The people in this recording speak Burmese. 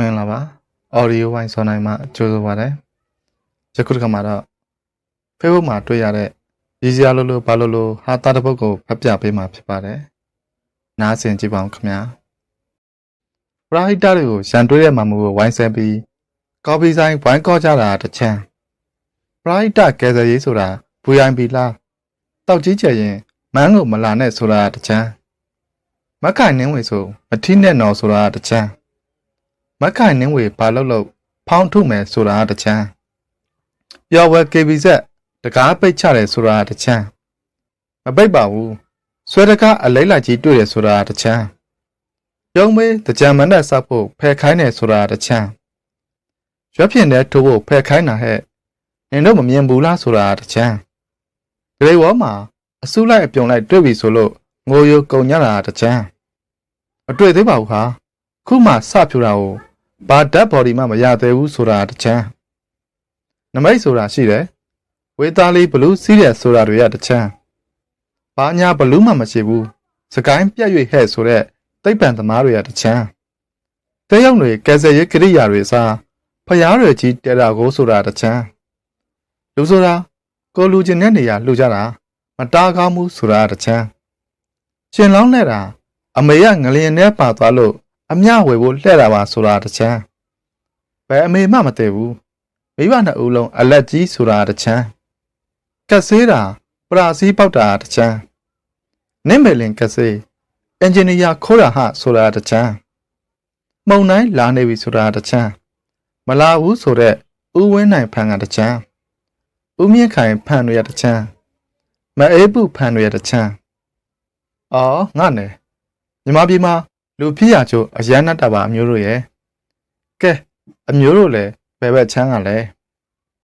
မင်္ဂလာပါ audio ဝိုင်းစောနိုင်မှာကြိုးစားပါတယ်ယခုတစ်ခါမှာတော့ Facebook မှာတွေ့ရတဲ့ရည်စရာလို့လို့ဘာလို့လို့ဟာတာတစ်ပုတ်ကိုဖတ်ပြပေးမှာဖြစ်ပါတယ်နားဆင်ကြည့်ပါဦးခင်ဗျာပရာဟိတတွေကိုရန်တွေးတဲ့မှာမှုကိုဝိုင်းဆဲပြီးကော်ပီဆိုင်ဝိုင်းကောကြတာတစ်ချမ်းပရာဟိတကယ်ဆယ်ရေးဆိုတာ VIP လားတောက်ကြီးကျယ်ရင်မန်းကိုမလာနဲ့ဆိုတာတစ်ချမ်းမက်ခိုင်နှင်းဝေဆိုမထီးနဲ့နော်ဆိုတာတစ်ချမ်း မက်ခိုင်နှင်းဝေဘာလို့လို့ဖောင်းထုတ်မယ်ဆိုတာတချမ်းပျော်ဝဲ KBZ တကားပိတ်ချတယ်ဆိုတာတချမ်းမပိတ်ပါဘူးဆွဲတကားအလိမ့်လိုက်ကြီးတွေ့တယ်ဆိုတာတချမ်းရုံမေးတကြံမနဲ့ဆောက်ဖို့ဖယ်ခိုင်းတယ်ဆိုတာတချမ်းရွက်ဖြင်တဲ့ထိုးဖို့ဖယ်ခိုင်းတာဟဲ့နင်တို့မမြင်ဘူးလားဆိုတာတချမ်းဂရေဝေါမှာအစုလိုက်အပြုံလိုက်တွေ့ပြီဆိုလို့ငိုယိုကုံညတာတချမ်းမတွေ့သေးပါဘူးဟာခုမှစဖြူတာကို ဘာဓာတ်ဘော်ဒီမှမရသေးဘူးဆိုတာတချမ်းနမိတ်ဆိုတာရှိတယ်ဝေသားလေးဘလူးစီးတယ်ဆိုတာတွေကတချမ်းဘာညာဘလူးမှမရှိဘူးစကိုင်းပြက်၍ဟဲ့ဆိုတဲ့သိပ္ပံသမားတွေကတချမ်းတဲရောက်တွေကယ်ဆယ်ရေးကိရိယာတွေအစားဖျားတွေကြီးတဲတာကိုဆိုတာတချမ်းလူဆိုတာကိုလူချင်းတဲ့နေရာလှူကြတာမတားကောင်းဘူးဆိုတာတချမ်းရှင်လောင်းနဲ့တာအမေကငလျင်ထဲပါသွားလို့ အမျှဝေဖို့လှဲ့တာပါဆိုတာတချမ်းဘယ်အမေမှမတည်ဘူးမိဘနှစ်ဦးလုံးအလက်ကြီးဆိုတာတချမ်းကက်ဆေးတာပရာစီးပေါက်တာတချမ်းနင့်မယ်လင်ကက်ဆေးအင်ဂျင်နီယာခိုးတာဟဆိုတာတချမ်းမှုံတိုင်းလာနေပြီဆိုတာတချမ်းမလာဘူးဆိုတော့ဦးဝင်းနိုင်ဖန်ကတချမ်းဦးမြင့်ခိုင်ဖန်တွေရတချမ်းမအေးပုဖန်တွေရတချမ်းအော်ငါနဲ့ညီမပြည်မှာ လူဖြစ်ရချို့အရန်နဲ့တပါအမျိုးတို့ရဲ့ကဲအမျိုးတို့လည်းဘယ်ဘက်ချမ်းကလဲ